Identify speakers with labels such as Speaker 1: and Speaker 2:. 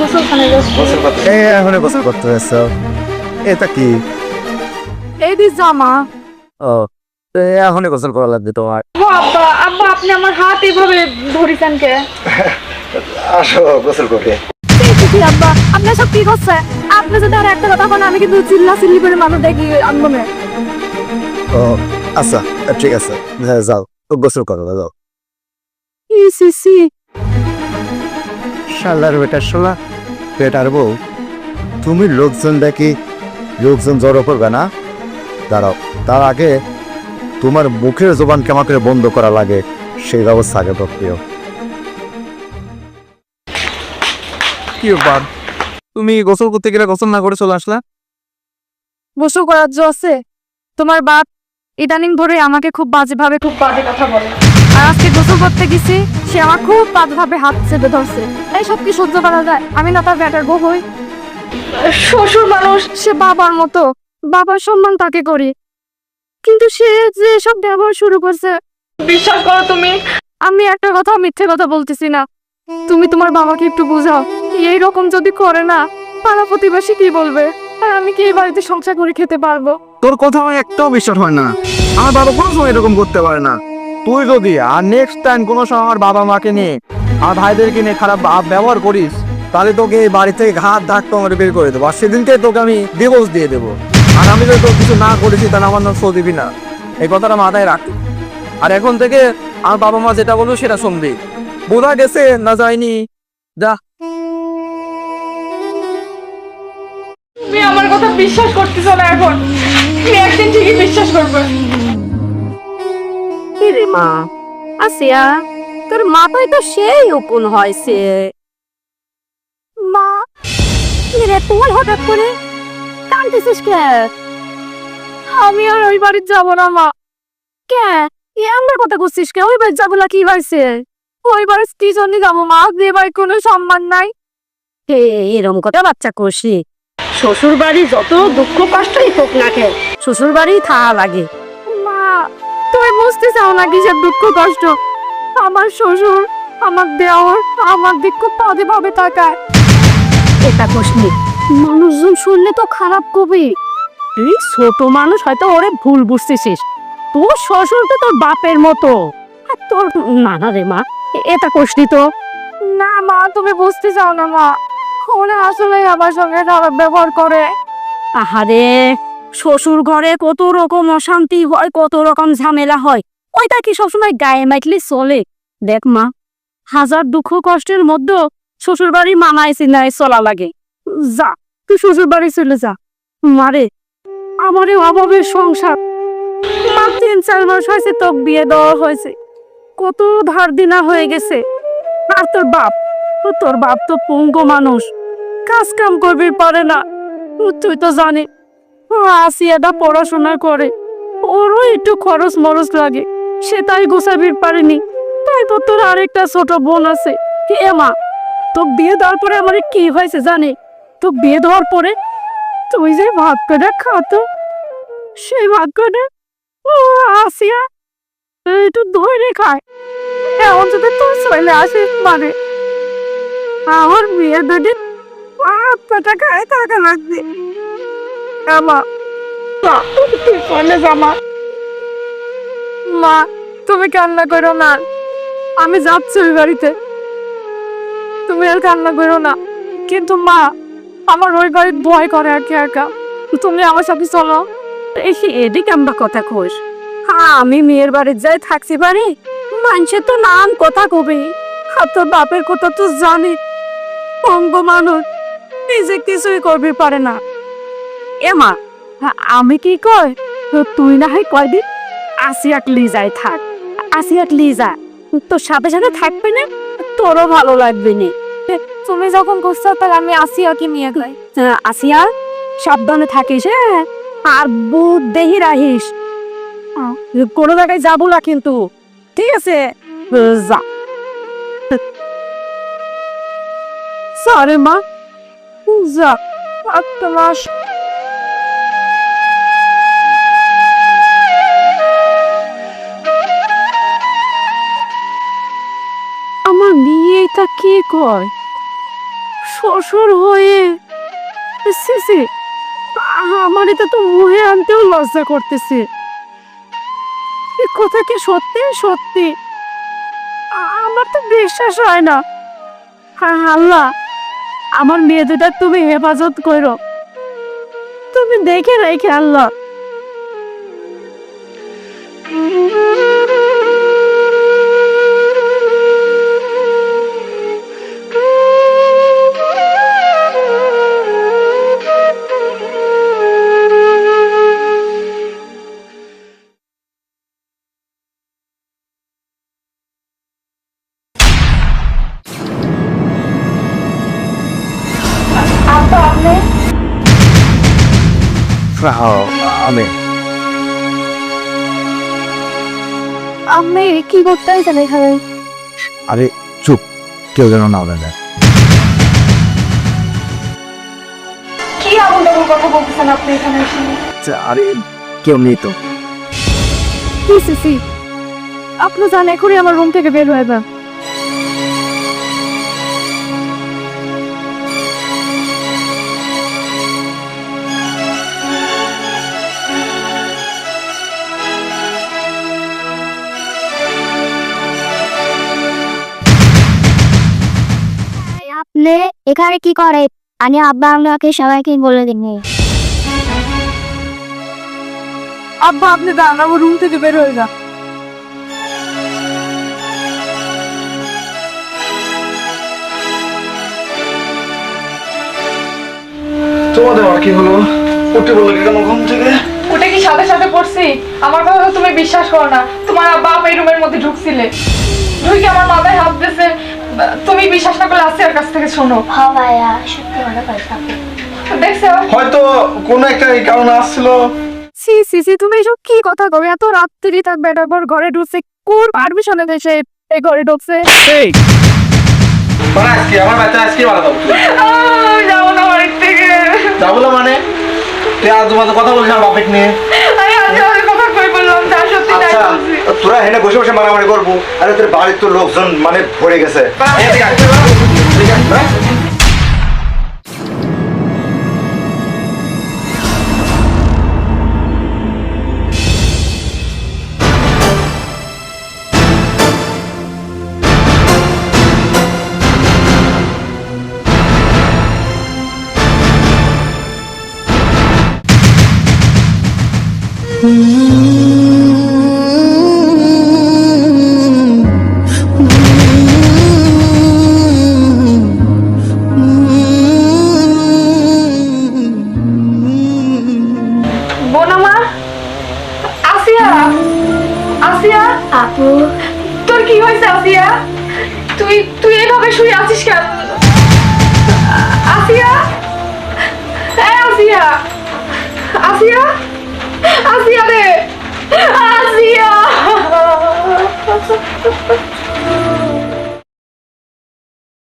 Speaker 1: গোসলখানে যাচ্ছি।
Speaker 2: গোসল করতে এই এখন গোসল করতে এসছো এটা কি?
Speaker 1: এই দি জামা।
Speaker 2: ও এখন গোসল করা লাগবে তোমার।
Speaker 1: ও আব্বা আব্বা আপনি আমার হাত এইভাবে ধরিছেন কে?
Speaker 2: আসো গোসল
Speaker 1: আব্বা আপনি সব কি করছে? আপনি যদি আর একটা কথা বলেন আমি কিন্তু চিল্লা চিল্লি করে মানুষ দেখি আনব
Speaker 2: ও আচ্ছা ঠিক আছে। হ্যাঁ, যাও। গোসল করো যাও। শালার বেটার শালা। বেটার বউ। তুমি লোকজন দেখি লোকজন জড়ো করবে না? দাঁড়াও তার আগে তোমার মুখের জোবান কেমন করে বন্ধ করা লাগে সেই ব্যবস্থা আগে প্রক্রিয়
Speaker 3: কি ব্যাপার? তুমি গোসল করতে গেলে গোসল না করে চলে আসলা?
Speaker 1: গোসল করার আছে। তোমার বাপ ইদানিং ধরে আমাকে খুব বাজে ভাবে খুব বাজে কথা বলে। আর আজকে গোসল করতে গেছি সে আমার খুব বাজে ভাবে হাত চেপে ধরছে। এই সব কি সহ্য করা যায়? আমি না তার ব্যাটার বউ হই। শ্বশুর মানুষ। সে বাবার মতো। বাবার সম্মান তাকে করি। কিন্তু সে যে সব ব্যবহার শুরু করছে বিশ্বাস করো তুমি। আমি একটা কথা মিথ্যে কথা বলতেছি না। তুমি তোমার বাবাকে একটু বুঝাও। এই রকম যদি করে না পাড়া প্রতিবেশী কি বলবে? আর আমি কি এই বাড়িতে সংসার করে খেতে পারব?
Speaker 3: তোর কথা আমার একটাও বিশ্বাস হয় না। আমার বাবা কোনো সময় এরকম করতে পারে না? তুই যদি, আর নেক্সট টাইম কোনো সময় আমার বাবা মাকে নিয়ে আর ভাইদেরকে নিয়ে খারাপ ব্যবহার করিস, তাহলে তোকে এই বাড়ি থেকে ঘাত ধাক করে বের করে দেবো। আর সেদিনকে তোকে আমি ডিভোর্স দিয়ে দেবো। আর আমি যদি তোর কিছু না করেছি, তাহলে আমার নাম সৌ দিবি না। এই কথাটা মাথায় রাখ। আর এখন থেকে আমার বাবা মা যেটা বলব সেটা শুনবি। বোঝা গেছে না যায়নি? যা।
Speaker 1: তুমি আমার কথা বিশ্বাস করতেছো না এখন। তুমি একদিন ঠিকই বিশ্বাস করবে।
Speaker 4: কিরে মা। আসিয়া তোর মাথায় তো সেই উকুন হয়েছে মা তুই হঠাৎ করে কাঁদতেছিস কে?
Speaker 1: আমি আর ওই যাব না মা।
Speaker 4: কে? এ আমার কথা করছিস কে? ওই বাড়ি যাব না কি হয়েছে
Speaker 1: ওই বাড়ির কি জন্য যাব মা? যে বাড়ির কোনো সম্মান নাই।
Speaker 4: হে এরম কথা বাচ্চা করছি শ্বশুর বাড়ি যত দুঃখ কষ্টই হোক না কে শ্বশুর বাড়ি থাকা লাগে।
Speaker 1: তুমি বুঝতে চাও না কিসের দুঃখ কষ্ট? আমার শ্বশুর আমার দেওয়ার আমার দিক খুব পদে ভাবে তাকায়।
Speaker 4: এটা কোশনি মানুষজন শুনলে তো খারাপ কবি। তুই ছোট মানুষ হয়তো ওরে ভুল বুঝতেছিস। তোর শ্বশুর তো তোর বাপের মতো। আর তোর না না রে মা এটা কোশনি তো।
Speaker 1: না মা তুমি বুঝতে চাও না মা। ওরা আসলে আমার সঙ্গে খারাপ ব্যবহার করে।
Speaker 4: আহারে শ্বশুর ঘরে কত রকম অশান্তি হয়, কত রকম ঝামেলা হয়। ওইটা কি সবসময় গায়ে মাইটলে চলে? দেখ মা, হাজার দুঃখ কষ্টের মধ্যে শ্বশুর বাড়ি মানায় চিনায় চলা লাগে। যা, তুই শ্বশুর বাড়ি চলে যা। মারে আমারে অভাবের সংসার। তিন, চার মাস হয়েছে তোর বিয়ে দেওয়া হয়েছে। কত ধার দিনা হয়ে গেছে। আর তোর বাপ তোর বাপ তো পঙ্গ মানুষ। কাজ কাম করবি পারে না। তুই তো জানি আসিয়াটা পড়াশোনা করে। ওরও একটু খরচ মরচ লাগে। সে তাই গোসাবির পারেনি। তাই তো তোর আরেকটা ছোট বোন আছে। এ মা তো বিয়ে দেওয়ার পরে আমার কি হয়েছে জানে? তো বিয়ে দেওয়ার পরে তুই যে ভাত করে খাতো, সেই ভাত ও আসিয়া একটু ধরে খায়। এমন যদি তোর ছেলে আসে মানে আমার বিয়ে দুটি পাঁচ পেটা খায় টাকা লাগবে। আমা তুই কলে জামা? মা, তুমি কান্না করো না। আমি যাচ্ছি ওই বাড়িতে। তুমি আর কান্না করো না। কিন্তু মা, আমার ওই বাড়ির ভয় করে একা একা। তুমি আমার সাথে চলো। এসে এদিকে আমরা কথা খোঁজ হ্যাঁ আমি মেয়ের বাড়ির যাই থাকতে পারি। মানুষের তো নাম কথা কবি। আর তোর বাপের কথা তো জানি। অঙ্গ মানুষ, নিজে কিছুই করবে পারে না। এমা আমি কি কয়? তুই না হয় কয়দিন আসিয়াক লিজায় থাক আসিয়াক লিজা। তোর সাথে সাথে থাকবে না তোরও ভালো লাগবে না।
Speaker 1: তুমি যখন করছ তাহলে আমি আসিয়াকে নিয়ে
Speaker 4: হ্যাঁ, আসিয়া সাবধানে থাকিস হ্যাঁ? আর বুধ দেহি রাহিস। কোনো জায়গায় যাব না কিন্তু। ঠিক আছে? যা।
Speaker 1: সারে মা। যা আর
Speaker 4: আমার কি কয়? শ্বশুর হয়ে সি সি, আমার এটা তো মুহে আনতেও লজ্জা করতেছে। এ কথা কি সত্যি সত্যি? আমার তো বিশ্বাস হয় না। হ্যাঁ আল্লাহ, আমার মেয়ে দুটা তুমি হেফাজত করো। তুমি দেখে রেখে আল্লাহ।
Speaker 1: আপনি
Speaker 5: হ্যাঁ, আমি
Speaker 1: কি করতে এখানে?
Speaker 5: আরে চুপ কেউ যেন না বলে
Speaker 1: কি কথা বলতেছেন আপনি এখানে? এসে
Speaker 6: আরে কেউ নেই তো।
Speaker 1: কি সিসি আপনি জান এখনই আমার রুম থেকে বের হয়ে যান।
Speaker 7: এখানে কি করে? আমি আব্বা আমাকে সবাইকে বলে দিন
Speaker 1: আব্বা আপনি যান আমার রুম থেকে বের হয়ে যান।
Speaker 6: তোমাদের আর কি হলো? উঠে বলল কেন ঘুম থেকে?
Speaker 1: ওটা কি সাথে সাথে পড়ছি? আমার কথা তুমি বিশ্বাস করো না। তোমার বাপ এই রুমের মধ্যে ঢুকছিলে। ঢুকে আমার মাথায় হাত দিয়েছে। তুমি বিশ্বাস না করলে আসিয়ার কাছ থেকে শোনো।
Speaker 7: হ্যাঁ ভাইয়া সত্যি কথা কইছো
Speaker 1: দেখছ
Speaker 6: হয়তো কোনো একটা এই কারণে আসছিল।
Speaker 1: সি সি সি তুমি এসব কি কথা কবে? এত রাত্রি তার বেটার পর ঘরে ঢুকছে কোন পারমিশনে দেশে এই ঘরে ঢুকছে? এই।
Speaker 6: মানে আজকে আমার বাচ্চা আজকে দাও
Speaker 1: আহ, যাব না বাড়ির থেকে।
Speaker 6: যাব না মানে? তুই আজ তোমাদের কথা বলছিস আমার বাপের নিয়ে?
Speaker 5: তোরা হেনে বসে বসে মারামারি করব। আরে তোর বাড়ির তো লোকজন মানে ভরে গেছে।
Speaker 6: এদিকে
Speaker 1: এভাবে শুয়ে আছিস কেন? আসিয়া? হ্যাঁ আসিয়া। আসিয়া? আসিয়া রে। আসিয়া।